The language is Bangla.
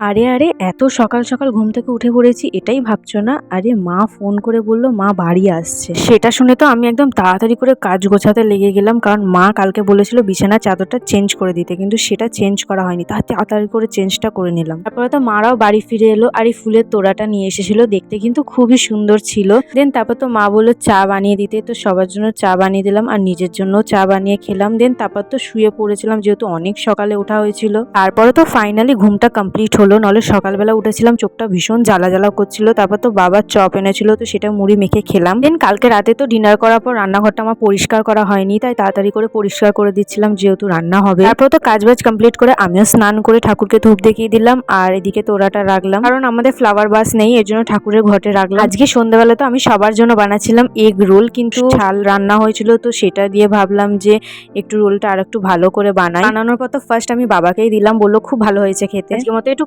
আরে আরে, এত সকাল সকাল ঘুম থেকে উঠে পড়েছি, এটাই ভাবছ না? আরে, মা ফোন করে বলল, মা বাড়ি আসছে। সেটা শুনে তো আমি একদম তাড়াতাড়ি করে কাজ গোছাতে লেগে গেলাম, কারণ মা কালকে বলেছিল বিছানার চাদরটা চেঞ্জ করে দিতে, কিন্তু সেটা চেঞ্জ করা হয়নি তার তাড়াতাড়ি করে চেঞ্জটা করে নিলাম। তারপরে তো মারাও বাড়ি ফিরে এলো, আর এই ফুলের তোড়াটা নিয়ে এসেছিল, দেখতে কিন্তু খুবই সুন্দর ছিল। দেন তারপর তো মা বলল চা বানিয়ে দিতে, তো সবার জন্য চা বানিয়ে দিলাম, আর নিজের জন্য চা বানিয়ে খেলাম। দেন তারপর তো শুয়ে পড়েছিলাম, যেহেতু অনেক সকালে ওঠা হয়েছিল। তারপরে তো ফাইনালি ঘুমটা কমপ্লিট হলো। নলে সকালবেলা উঠেছিলাম, চোখটা ভীষণ জ্বালা জ্বালা করছিল, তারপর তো বাবার চপ এনেছিল, তো সেটা মুড়ি মেখে খেলাম। দেন কালকে রাতে তো ডিনার করার পর রান্নাঘরটা আমার পরিষ্কার করা হয়নি, তাই তাড়াতাড়ি করে পরিষ্কার করে দিচ্ছিলাম, যেহেতু রান্না হবে। তারপর তো কাজ বাজ কমপ্লিট করে আমিও স্নান করে ঠাকুরকে ধূপ দেখিয়ে দিলাম, আর এদিকে তোরাটা রাখলাম। কারণ আমাদের ফ্লাওয়ার বাস নেই, এর জন্য ঠাকুরের ঘটে রাখলাম। আজকে সন্ধ্যাবেলা তো আমি সবার জন্য বানাচ্ছিলাম এগ রোল কিন্তু ঝাল রান্না হয়েছিল, তো সেটা দিয়ে ভাবলাম যে একটু রোলটা আর একটু ভালো করে বানাই। বানানোর পর তো ফার্স্ট আমি বাবাকেই দিলাম, বলল, খুব ভালো হয়েছে খেতে। আজকের মতো একটু